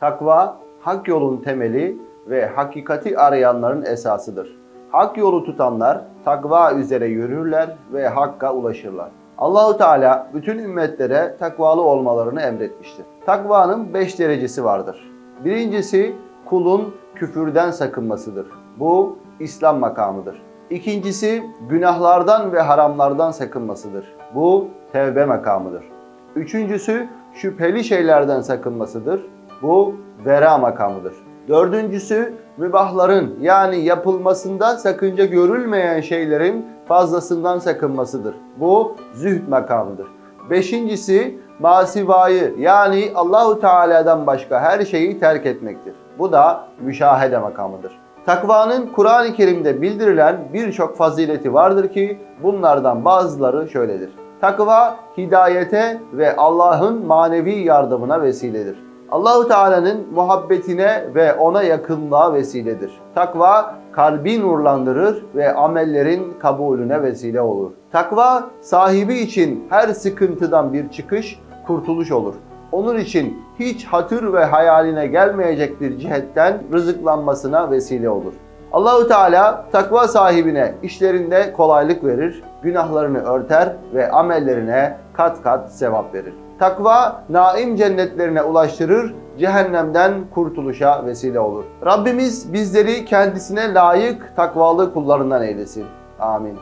Takva, hak yolun temeli ve hakikati arayanların esasıdır. Hak yolu tutanlar takva üzere yürürler ve hakka ulaşırlar. Allahu Teala bütün ümmetlere takvalı olmalarını emretmiştir. Takvanın beş derecesi vardır. Birincisi kulun küfürden sakınmasıdır. Bu İslam makamıdır. İkincisi günahlardan ve haramlardan sakınmasıdır. Bu tevbe makamıdır. Üçüncüsü şüpheli şeylerden sakınmasıdır. Bu vera makamıdır. Dördüncüsü mübahların yani yapılmasında sakınca görülmeyen şeylerin fazlasından sakınmasıdır. Bu zühd makamıdır. Beşincisi masivayı yani Allahu Teala'dan başka her şeyi terk etmektir. Bu da müşahede makamıdır. Takvanın Kur'an-ı Kerim'de bildirilen birçok fazileti vardır ki bunlardan bazıları şöyledir. Takva hidayete ve Allah'ın manevi yardımına vesiledir. Allahu Teala'nın muhabbetine ve ona yakınlığa vesiledir. Takva kalbi nurlandırır ve amellerin kabulüne vesile olur. Takva sahibi için her sıkıntıdan bir çıkış, kurtuluş olur. Onun için hiç hatır ve hayaline gelmeyecek bir cihetten rızıklanmasına vesile olur. Allahu Teala takva sahibine işlerinde kolaylık verir, günahlarını örter ve amellerine kat kat sevap verir. Takva naim cennetlerine ulaştırır, cehennemden kurtuluşa vesile olur. Rabbimiz bizleri kendisine layık takvalı kullarından eylesin. Amin.